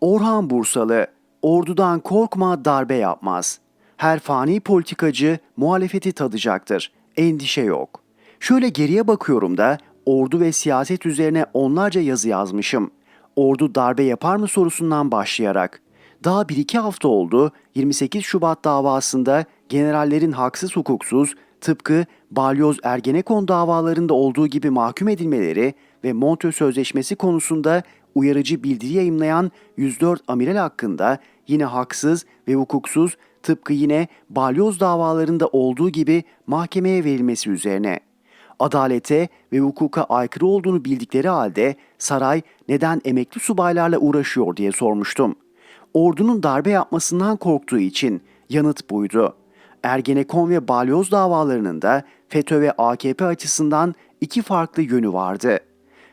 Orhan Bursalı, ordudan korkma darbe yapmaz. Her fani politikacı muhalefeti tadacaktır. Endişe yok. Şöyle geriye bakıyorum da ordu ve siyaset üzerine onlarca yazı yazmışım. Ordu darbe yapar mı sorusundan başlayarak. Daha bir iki hafta oldu 28 Şubat davasında generallerin haksız hukuksuz tıpkı Balyoz Ergenekon davalarında olduğu gibi mahkum edilmeleri ve Montreux Sözleşmesi konusunda uyarıcı bildiri yayımlayan 104 amiral hakkında yine haksız ve hukuksuz tıpkı yine balyoz davalarında olduğu gibi mahkemeye verilmesi üzerine. Adalete ve hukuka aykırı olduğunu bildikleri halde saray neden emekli subaylarla uğraşıyor diye sormuştum. Ordunun darbe yapmasından korktuğu için yanıt buydu. Ergenekon ve balyoz davalarının da FETÖ ve AKP açısından iki farklı yönü vardı.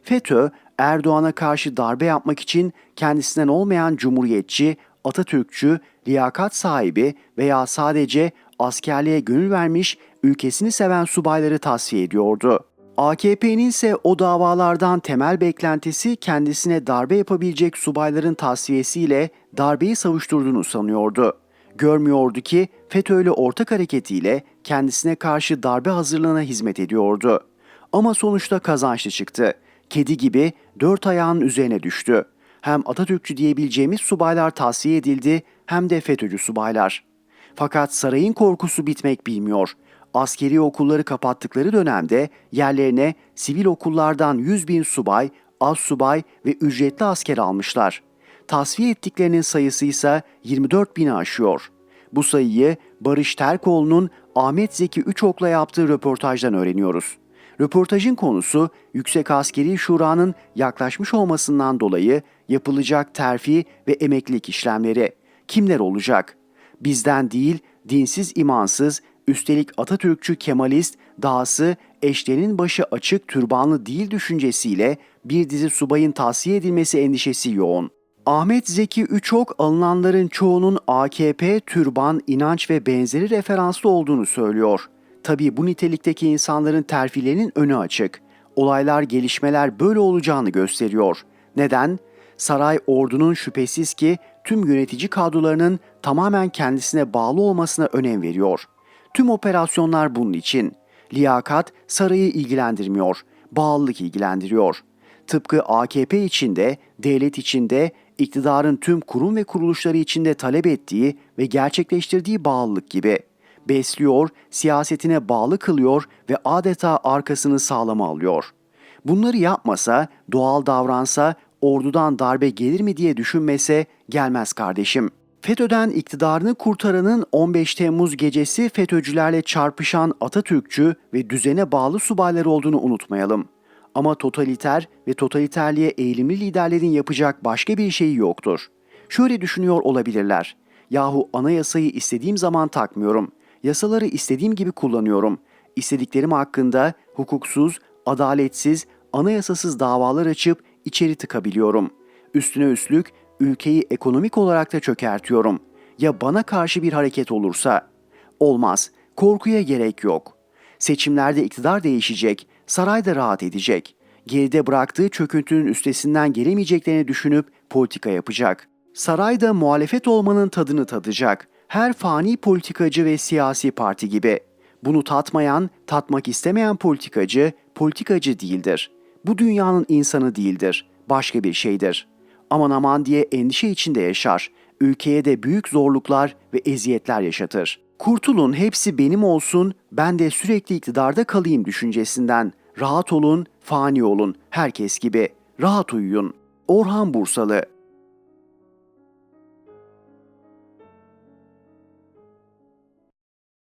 FETÖ, Erdoğan'a karşı darbe yapmak için kendisinden olmayan cumhuriyetçi, Atatürkçü, liyakat sahibi veya sadece askerliğe gönül vermiş, ülkesini seven subayları tasfiye ediyordu. AKP'nin ise o davalardan temel beklentisi kendisine darbe yapabilecek subayların tasfiyesiyle darbeyi savuşturduğunu sanıyordu. Görmüyordu ki FETÖ'yle ortak hareketiyle kendisine karşı darbe hazırlığına hizmet ediyordu. Ama sonuçta kazançlı çıktı. Kedi gibi dört ayağının üzerine düştü. Hem Atatürkçü diyebileceğimiz subaylar tasfiye edildi hem de FETÖ'cü subaylar. Fakat sarayın korkusu bitmek bilmiyor. Askeri okulları kapattıkları dönemde yerlerine sivil okullardan 100 bin subay, az subay ve ücretli asker almışlar. Tasfiye ettiklerinin sayısı ise 24 bini aşıyor. Bu sayıyı Barış Terkoğlu'nun Ahmet Zeki Üçok'la yaptığı röportajdan öğreniyoruz. Röportajın konusu Yüksek Askeri Şura'nın yaklaşmış olmasından dolayı yapılacak terfi ve emeklilik işlemleri. Kimler olacak? Bizden değil, dinsiz imansız, üstelik Atatürkçü Kemalist, dahası eşlerin başı açık türbanlı değil düşüncesiyle bir dizi subayın tavsiye edilmesi endişesi yoğun. Ahmet Zeki Üçok alınanların çoğunun AKP, türban, inanç ve benzeri referanslı olduğunu söylüyor. Tabii bu nitelikteki insanların terfilerinin önü açık. Olaylar, gelişmeler böyle olacağını gösteriyor. Neden? Saray ordunun şüphesiz ki tüm yönetici kadrolarının tamamen kendisine bağlı olmasına önem veriyor. Tüm operasyonlar bunun için. Liyakat sarayı ilgilendirmiyor, bağlılık ilgilendiriyor. Tıpkı AKP içinde, devlet içinde, iktidarın tüm kurum ve kuruluşları içinde talep ettiği ve gerçekleştirdiği bağlılık gibi. Besliyor, siyasetine bağlı kılıyor ve adeta arkasını sağlama alıyor. Bunları yapmasa, doğal davransa, ordudan darbe gelir mi diye düşünmese gelmez kardeşim. FETÖ'den iktidarını kurtaranın 15 Temmuz gecesi FETÖ'cülerle çarpışan Atatürkçü ve düzene bağlı subaylar olduğunu unutmayalım. Ama totaliter ve totaliterliğe eğilimli liderlerin yapacak başka bir şeyi yoktur. Şöyle düşünüyor olabilirler. Yahu anayasayı istediğim zaman takmıyorum. Yasaları istediğim gibi kullanıyorum. İstediklerim hakkında hukuksuz, adaletsiz, anayasasız davalar açıp içeri tıkabiliyorum. Üstüne üstlük ülkeyi ekonomik olarak da çökertiyorum. Ya bana karşı bir hareket olursa? Olmaz. Korkuya gerek yok. Seçimlerde iktidar değişecek, saray da rahat edecek. Geride bıraktığı çöküntünün üstesinden gelemeyeceklerini düşünüp politika yapacak. Saray da muhalefet olmanın tadını tadacak. Her fani politikacı ve siyasi parti gibi. Bunu tatmayan, tatmak istemeyen politikacı, politikacı değildir. Bu dünyanın insanı değildir. Başka bir şeydir. Aman aman diye endişe içinde yaşar. Ülkeye de büyük zorluklar ve eziyetler yaşatır. Kurtulun hepsi benim olsun, ben de sürekli iktidarda kalayım düşüncesinden. Rahat olun, fani olun, herkes gibi. Rahat uyuyun. Orhan Bursalı